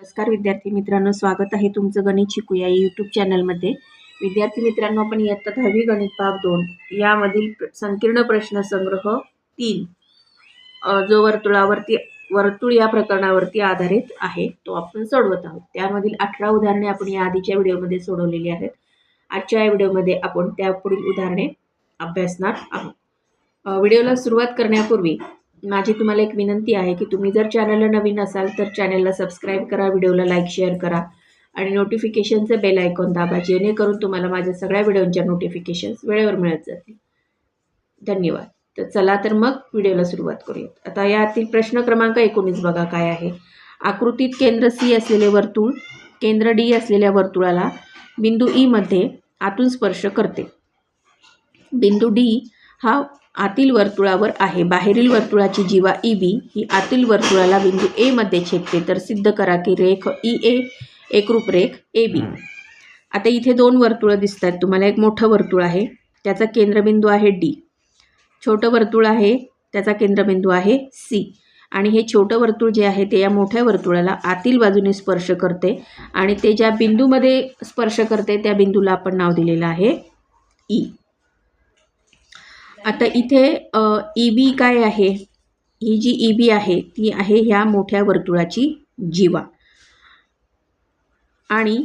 नमस्कार विद्यार्थी मित्रांनो स्वागत आहे तुमचं गणित शिकूया या यूट्यूब चॅनलमध्ये विद्यार्थी मित्रांनो आपण इयत्ता दहावी गणित भाग दोन यामधील प्र- संकीर्ण प्रश्न संग्रह तीन जो वर्तुळावरती वर्तुळ या प्रकरणावरती आधारित आहे तो आपण सोडवत आहोत. त्यामधील अठरा उदाहरणे आपण या आधीच्या व्हिडिओमध्ये सोडवलेली आहेत. आजच्या या व्हिडिओमध्ये आपण त्यापुढील उदाहरणे अभ्यासणार आहोत. व्हिडिओला सुरुवात करण्यापूर्वी माझी तुम्हाला एक विनंती आहे की तुम्ही जर चॅनलला नवीन असाल तर चॅनलला सबस्क्राईब करा व्हिडिओला लाईक शेअर करा आणि नोटिफिकेशनचं बेल आयकॉन दाबा जेणेकरून तुम्हाला माझ्या सगळ्या व्हिडिओंच्या नोटिफिकेशन्स वेळेवर मिळत जातील. धन्यवाद. तर चला तर मग व्हिडिओला सुरुवात करूयात. आता यातील प्रश्न क्रमांक एकोणीस बघा काय आहे. आकृतीत केंद्र सी असलेले वर्तुळ केंद्र डी असलेल्या वर्तुळाला बिंदू e ईमध्ये आतून स्पर्श करते. बिंदू डी हा आतील वर्तुळावर आहे. बाहेरील वर्तुळाची जीवा ई बी ही आतील वर्तुळाला बिंदू ए मध्ये छेदते. तर सिद्ध करा की रेख ई ए एकरूप रेख ए बी आता इथे दोन वर्तुळं दिसत आहेत तुम्हाला एक मोठं वर्तुळ आहे. त्याचा केंद्रबिंदू आहे डी छोटं वर्तुळ आहे. त्याचा केंद्रबिंदू आहे सी आणि हे छोटं वर्तुळ जे आहे ते या मोठ्या वर्तुळाला आतील बाजूने स्पर्श करते. आणि ते ज्या बिंदूमध्ये स्पर्श करते त्या बिंदूला आपण नाव दिलेलं आहे ई आता इथे ई बी काय आहे? ही जी ई बी आहे ती आहे ह्या मोठ्या वर्तुळाची जीवा. आणि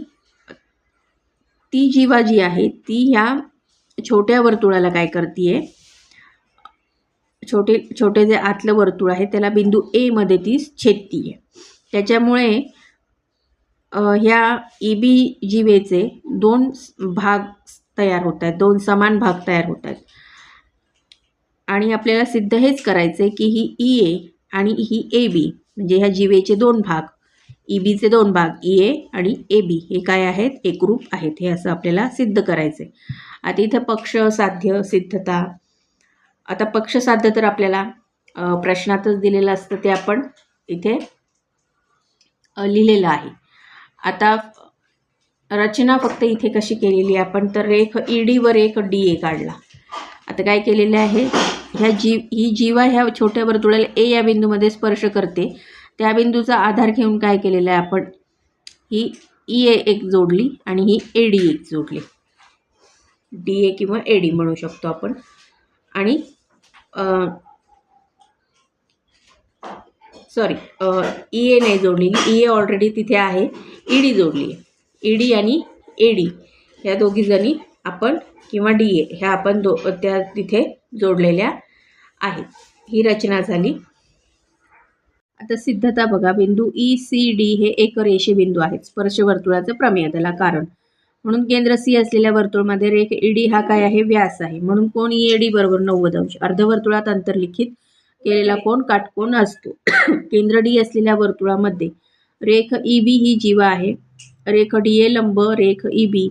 ती जीवा जी आहे ती ह्या छोट्या वर्तुळाला काय करते छोटे छोटे जे आतलं वर्तुळ आहे त्याला बिंदू एमध्ये ती छेदती आहे त्याच्यामुळे ह्या ई बी जीवेचे दोन भाग तयार होत आहेत दोन समान भाग तयार होत आहेत. आणि आपल्याला सिद्ध हेच करायचं आहे की ही ई ए आणि ही ए बी म्हणजे ह्या जीवेचे दोन भाग ई बीचे दोन भाग ई ए आणि ए बी हे काय आहेत? एकरूप आहेत. हे असं आपल्याला सिद्ध करायचं आहे आता इथं पक्ष साध्य सिद्धता. आता पक्ष साध्य तर आपल्याला प्रश्नातच दिलेलं असतं ते आपण इथे लिहिलेलं आहे. आता रचना फक्त इथे कशी केलेली आहे आपण तर रेख ई डीवर एक डी ए काढला. आता काय केलेलं आहे? ह्या जी ही जीवा ह्या छोट्या वर्तुळाला ए या बिंदूमध्ये स्पर्श करते. त्या बिंदूचा आधार घेऊन काय केलेलं आहे आपण? ही ई ए एक जोडली आणि ही ए डी एक जोडली. डी ए किंवा ए डी म्हणू शकतो आपण. आणि सॉरी ई ए नाही जोडलेली ई ए ऑलरेडी तिथे आहे. ई डी जोडली आहे. ई डी आणि ए डी ह्या दोघीजणी आपण किंवा डी ए ह्या आपण दो त्या तिथे जोडलेल्या आहेत. ही रचना झाली. आता सिद्धता बघा बिंदू ई सी डी हे एक रेषे बिंदू आहेत. स्पर्शवर्तुळाचं प्रमेय त्याला कारण. म्हणून केंद्र सी असलेल्या वर्तुळमध्ये रेख e, ई डी हा काय आहे? व्यास आहे. म्हणून कोण ई ए डी बरोबर नव्वद अंश. अर्धवर्तुळात अंतर्लिखित केलेला कोण काटकोण असतो. केंद्र डी असलेल्या वर्तुळामध्ये रेख e, ई बी ही जीवा आहे. रेख डी ए लंब रेख e, ई बी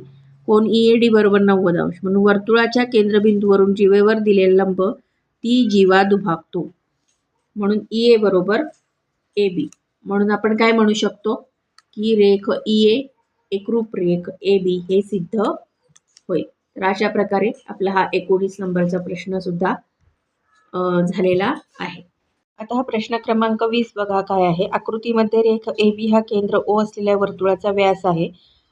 कोण ई ए डी बरोबर नव्वद अंश. म्हणून वर्तुळाच्या केंद्रबिंदूवरून जीवेवर दिलेला लंब ती जीवा दुभागतो. म्हणून ई ए बरोबर ए बी म्हणून आपण काय म्हणू शकतो? की रेख ई ए एकरूप रेख ए बी हे सिद्ध होईल. तर अशा प्रकारे आपला हा एकोणीस नंबरचा प्रश्न सुद्धा झालेला आहे. आता हा प्रश्न क्रमांक वीस बघा काय आहे. आकृतीमध्ये रेख ए बी हा केंद्र ओ असलेल्या वर्तुळाचा व्यास आहे.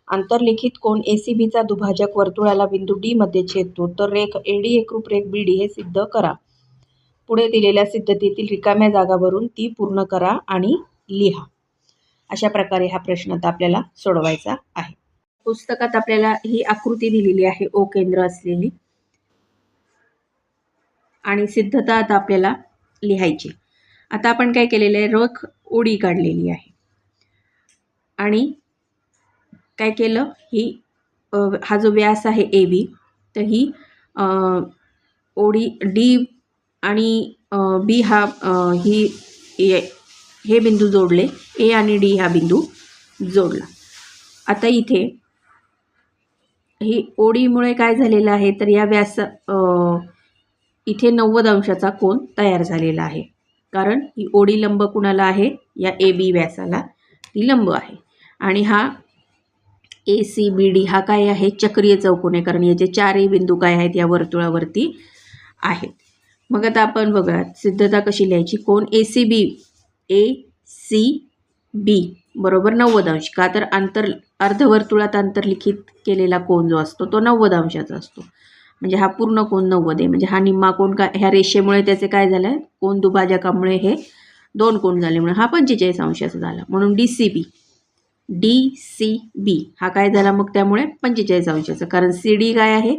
आंतरलिखित कोण? ए सी बीचा दुभाजक वर्तुळाला बिंदू डीमध्ये छेदतो. तर रेख ए डी एकरूप रेख बी डी हे सिद्ध करा. पुढे दिलेल्या सिद्धतेतील रिकाम्या जागावरून ती पूर्ण करा आणि लिहा. अशा प्रकारे हा प्रश्न आता आपल्याला सोडवायचा आहे. पुस्तकात आपल्याला ही आकृती दिलेली आहे. ओ केंद्र असलेली. आणि सिद्धता आता आपल्याला लिहायची. आता आपण काय केलेलं आहे? रोख ओडी काढलेली आहे. आणि काय केलं? ही हा जो व्यास आहे ए बी तर ही ओडी डी आणि बी हा ही ए- हे बिंदू जोडले. ए आणि डी हा बिंदू जोडला. आता इथे ही ओडीमुळे काय झालेलं आहे? तर या व्यास इथे नव्वद अंशाचा कोन तयार झालेला आहे. कारण ही ओडी लंब कुणाला आहे? या ए बी व्यासाला ती लंब आहे. आणि हा ए सी बी डी हा काय आहे? चक्रीय चौकोन आहे कारण. याचे चारही बिंदू काय आहेत? या वर्तुळावरती आहेत. मग आता आपण बघा सिद्धता कशी लिहायची? कोण? ए सी बी ए सी बी बरोबर नव्वद अंश का तर आंतर अर्धवर्तुळात अंतर्लिखित केलेला कोण जो असतो तो नव्वद अंशाचा असतो. म्हणजे हा पूर्ण कोण नव्वद आहे. म्हणजे हा निम्मा कोण काय ह्या रेषेमुळे त्याचे काय झालं? आहे कोण दुभाजकामुळे हे दोन कोण झाले. म्हणून हा पंचेचाळीस अंशाचा झाला. म्हणून D C B D C B हा काय झाला मग त्यामुळे पंचेचाळीस अंशाचा. कारण सी डी काय आहे?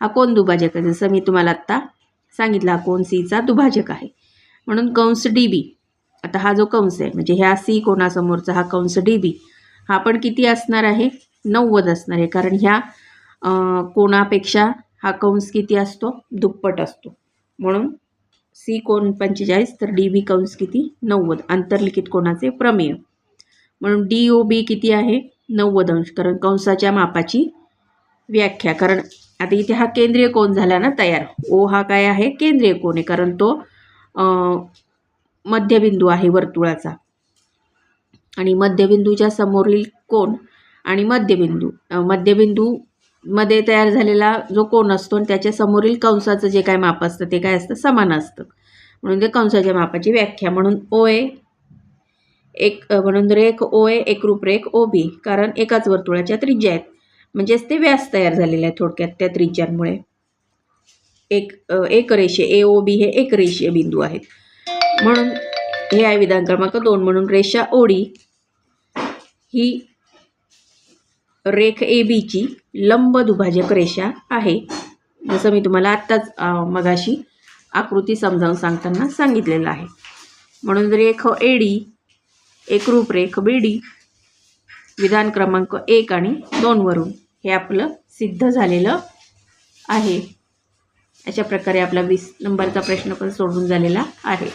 हा कोण दुभाजक आहे? जसं मी तुम्हाला आत्ता सांगितलं हा कोण सीचा दुभाजक आहे. म्हणून कंस डी बी आता हा जो कंस आहे म्हणजे ह्या सी कोणासमोरचा हा कंस डी बी हा पण किती असणार आहे? नव्वद असणार आहे. कारण ह्या कोणापेक्षा हा कंस किती असतो? दुप्पट असतो. म्हणून सी कोण पंचेचाळीस तर डी बी कंस किती? नव्वद. आंतरलिखित कोणाचे? प्रमेय. म्हणून डी ओ बी किती आहे? नव्वद अंश. कारण कंसाच्या मापाची व्याख्या. कारण आता इथे हा केंद्रीय कोण झाला ना तयार. ओ हा काय आहे? केंद्रीय कोण आहे. कारण तो मध्यबिंदू आहे वर्तुळाचा. आणि मध्यबिंदूच्या समोरील कोण आणि मध्यबिंदू अं, मध्यबिंदू मध्ये तयार झालेला जो कोण असतो आणि त्याच्या समोरील कंसाचं जे काय माप असतं ते काय असतं? समान असतं. म्हणून ते कंसाच्या मापाची व्याख्या. म्हणून ओ ए एक म्हणून रेख ओ ए एक रूपरेख ओ बी कारण एकाच वर्तुळाच्या त्रिज्या आहेत. म्हणजेच ते व्यास तयार झालेले आहे थोडक्यात त्या त्रिज्यांमुळे. एक एक रेषे ए ओ बी हे एक रेषीय बिंदू आहेत. म्हणून हे आहे विधान क्रमांक दोन म्हणून रेषा ओडी ही रेख ए बीची लंब दुभाजक रेषा आहे. जसं मी तुम्हाला आत्ताच मगाशी आकृती समजावून सांगताना सांगितलेलं आहे. म्हणून रेख एडी एक रेख बी डी विधान क्रमांक एक आणि दोनवरून हे आपलं सिद्ध झालेलं आहे. अशा प्रकारे आपला वीस नंबरचा प्रश्न पण सोडून झालेला आहे.